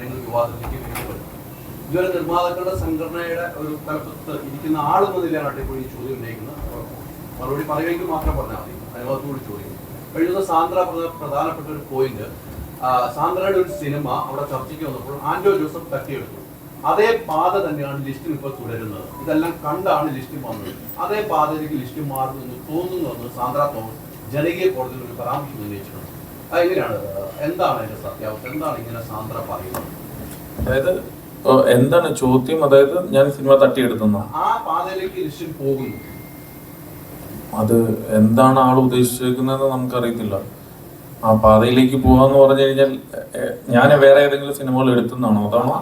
കാര്യങ്ങൾ വിവാദത്തിലേക്ക് വേണ്ടിവരും ഇതുവരെ നിർമ്മാതാക്കളുടെ സംഘടനയുടെ ഒരു തലപ്പത്ത് ഇരിക്കുന്ന ആളെന്ന നിലയിലാണ് ഇപ്പോൾ ഈ ചോദ്യം ഉന്നയിക്കുന്നത്. മറുപടി പറയുമെങ്കിൽ മാത്രം പറഞ്ഞാൽ മതി. അതിനകത്തുകൂടി ചോദിക്കും. കഴിഞ്ഞ സാന്ദ്ര പ്രധാനപ്പെട്ട ഒരു പോയിന്റ് സാന്ദ്രയുടെ ഒരു സിനിമ അവിടെ ചർച്ചയ്ക്ക് വന്നപ്പോൾ ആന്റോ ജോസഫ് തട്ടിയെടുത്തു. അതേ പാത തന്നെയാണ് ലിസ്റ്റിൽ ഇപ്പോൾ തുടരുന്നത്. ഇതെല്ലാം കണ്ടാണ് ലിസ്റ്റിൽ വന്നത്. അതേ പാതയിലേക്ക് ലിസ്റ്റ് മാറുന്നു തോന്നുന്നുവെന്ന് സാന്ദ്ര തോമസ് ജനകീയ കോടതിയിൽ ഒരു പരാമർശം ഉന്നയിച്ചിട്ടുണ്ട്. എന്താണ് അതിന്റെ സത്യാവസ്ഥ? എന്താണ് ഇങ്ങനെ സാന്ദ്ര പറയുന്നത്? അതായത് എന്താണ് ചോദ്യം? അതായത് ഞാൻ സിനിമ തട്ടിയെടുത്തുന്ന? ആ പാതയിലേക്ക് പോകുന്നു. അത് എന്താണ് ആൾ ഉദ്ദേശിച്ചിരിക്കുന്നതെന്ന് നമുക്കറിയത്തില്ല. ആ പാതയിലേക്ക് പോവാന്ന് പറഞ്ഞു കഴിഞ്ഞാൽ ഞാൻ വേറെ ഏതെങ്കിലും സിനിമകൾ എടുത്തുന്നാണോ? അതാണോ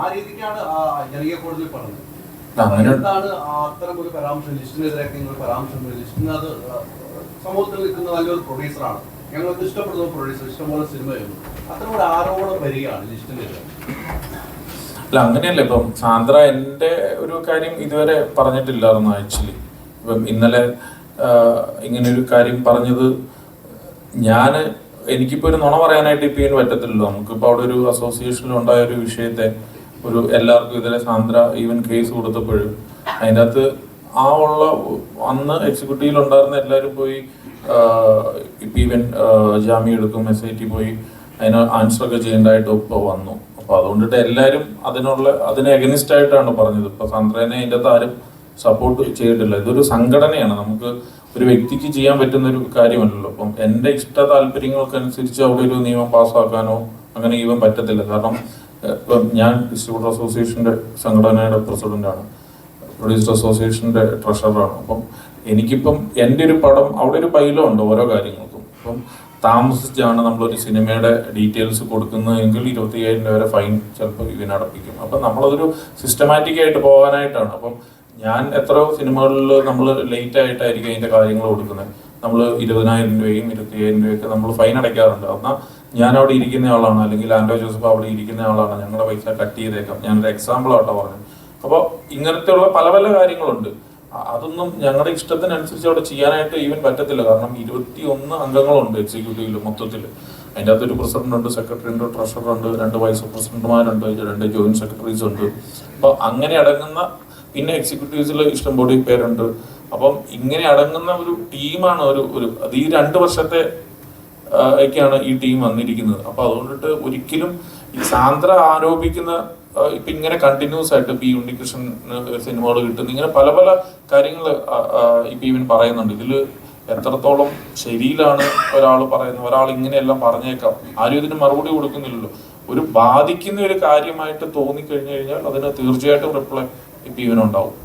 അങ്ങനെ സമൂഹത്തിൽ നിൽക്കുന്ന നല്ലൊരു പ്രൊഡ്യൂസറാണ്. ഞങ്ങൾക്ക് ഇഷ്ടപ്പെടുന്ന പ്രൊഡ്യൂസർ ഇഷ്ടംപോലെ സിനിമയായിരുന്നു അത്ര ഒരു ആരോപണം വരികയാണ് ലിസ്റ്റിൽ അല്ല അങ്ങനെയല്ല ഇപ്പം സാന്ദ്ര എന്റെ ഒരു കാര്യം ഇതുവരെ പറഞ്ഞിട്ടില്ലായിരുന്നു ആക്ച്വലി. ഇപ്പം ഇന്നലെ ഇങ്ങനൊരു കാര്യം പറഞ്ഞത് ഞാൻ എനിക്കിപ്പോൾ ഒരു നുണ പറയാനായിട്ട് ഇപ്പം ഇതിന് പറ്റത്തില്ലല്ലോ. നമുക്കിപ്പോൾ അവിടെ ഒരു അസോസിയേഷനിൽ ഉണ്ടായ ഒരു വിഷയത്തെ ഒരു എല്ലാവർക്കും ഇതിലെ സാന്ദ്ര ഈവൻ കേസ് കൊടുത്തപ്പോഴും അതിന്റെ അകത്ത് ആ ഉള്ള അന്ന് എക്സിക്യൂട്ടീവിൽ ഉണ്ടായിരുന്ന എല്ലാവരും പോയി ഇപ്പം ഈവൻ ജാമ്യം എടുക്കും എസ് ഐ ടി പോയി അതിന് ആൻസർ ഒക്കെ ചെയ്യേണ്ടതായിട്ട് ഇപ്പോൾ വന്നു. അപ്പൊ അതുകൊണ്ടിട്ട് എല്ലാവരും അതിനുള്ള അതിന് എഗനിസ്റ്റ് ആയിട്ടാണ് പറഞ്ഞത്. ഇപ്പൊ സാന്ദ്രനെ അതിന്റെ താരം സപ്പോർട്ട് ചെയ്തിട്ടില്ല. ഇതൊരു സംഘടനയാണ്. നമുക്ക് ഒരു വ്യക്തിക്ക് ചെയ്യാൻ പറ്റുന്ന ഒരു കാര്യമല്ലല്ലോ. അപ്പം എന്റെ ഇഷ്ട താല്പര്യങ്ങൾക്കനുസരിച്ച് അവിടെ ഒരു നിയമം പാസ്സാക്കാനോ അങ്ങനെ ഈവൻ പറ്റത്തില്ല. കാരണം ഞാൻ ഡിസ്ട്രിബ്യൂട്ടർ അസോസിയേഷന്റെ സംഘടനയുടെ പ്രസിഡന്റാണ് പ്രൊഡ്യൂസർ അസോസിയേഷന്റെ ട്രഷറാണ് അപ്പം എനിക്കിപ്പം എന്റെ ഒരു പടം അവിടെ ഒരു പൈലോ ഉണ്ട് ഓരോ കാര്യങ്ങൾക്കും. അപ്പം താമസിച്ചാണ് നമ്മളൊരു സിനിമയുടെ ഡീറ്റെയിൽസ് കൊടുക്കുന്നതെങ്കിൽ ഇരുപത്തി അയ്യായിരം രൂപ വരെ ഫൈൻ ചിലപ്പോൾ ഇതിനടപ്പിക്കും. അപ്പം നമ്മളതൊരു സിസ്റ്റമാറ്റിക് ആയിട്ട് പോകാനായിട്ടാണ്. അപ്പം ഞാൻ എത്രയോ സിനിമകളിൽ നമ്മൾ ലേറ്റ് ആയിട്ടായിരിക്കും അതിന്റെ കാര്യങ്ങൾ കൊടുക്കുന്നത്. നമ്മൾ ഇരുപതിനായിരം രൂപയും ഇരുപത്തി അയ്യായിരം രൂപയൊക്കെ നമ്മൾ ഫൈൻ അടയ്ക്കാറുണ്ട്. എന്നാൽ ഞാൻ അവിടെ ഇരിക്കുന്ന ആളാണ്. അല്ലെങ്കിൽ ആൻഡോ ജോസഫ് അവിടെ ഇരിക്കുന്ന ആളാണ്. ഞങ്ങളുടെ പൈസ കട്ട് ചെയ്തേക്കാം. ഞാനൊരു എക്സാമ്പിൾ ആട്ടോ പറഞ്ഞത് അപ്പോൾ ഇങ്ങനത്തെയുള്ള പല പല കാര്യങ്ങളുണ്ട്. അതൊന്നും ഞങ്ങളുടെ ഇഷ്ടത്തിനനുസരിച്ച് അവിടെ ചെയ്യാനായിട്ട് ഈവൻ പറ്റത്തില്ല. കാരണം ഇരുപത്തി ഒന്ന് അംഗങ്ങളുണ്ട് എക്സിക്യൂട്ടീവിൽ മൊത്തത്തിൽ അതിന്റെ അകത്തൊരു പ്രസിഡന്റ് ഉണ്ട് സെക്രട്ടറി ഉണ്ട് ട്രഷറർ ഉണ്ട് രണ്ട് വൈസ് പ്രസിഡന്റുമാരുണ്ട് രണ്ട് ജോയിന്റ് സെക്രട്ടറീസ് ഉണ്ട് അപ്പോൾ അങ്ങനെ അടങ്ങുന്ന പിന്നെ എക്സിക്യൂട്ടീവ്സിൽ ഇഷ്ടംപോലെ പേരുണ്ട്. അപ്പം ഇങ്ങനെ അടങ്ങുന്ന ഒരു ടീമാണ് ഒരു ഒരു അത് ഈ രണ്ട് വർഷത്തെ ഒക്കെയാണ് ഈ ടീം വന്നിരിക്കുന്നത്. അപ്പൊ അതുകൊണ്ടിട്ട് ഒരിക്കലും ഈ സാന്ദ്ര ആരോപിക്കുന്ന ഇപ്പൊ ഇങ്ങനെ കണ്ടിന്യൂസ് ആയിട്ട് പി ഉണ്ണികൃഷ്ണൻ സിനിമകൾ കിട്ടുന്നു. ഇങ്ങനെ പല പല കാര്യങ്ങൾ ഇപ്പൊ ഇവൻ പറയുന്നുണ്ട്. ഇതിൽ എത്രത്തോളം ശരിയിലാണ് ഒരാൾ പറയുന്നത്? ഒരാൾ ഇങ്ങനെയെല്ലാം പറഞ്ഞേക്കാം. ആരും ഇതിന് മറുപടി കൊടുക്കുന്നില്ലല്ലോ. ഒരു ബാധിക്കുന്ന ഒരു കാര്യമായിട്ട് തോന്നി കഴിഞ്ഞു കഴിഞ്ഞാൽ അതിന് തീർച്ചയായിട്ടും റിപ്ലൈ ഇപ്പൊ ഇവനുണ്ടാവും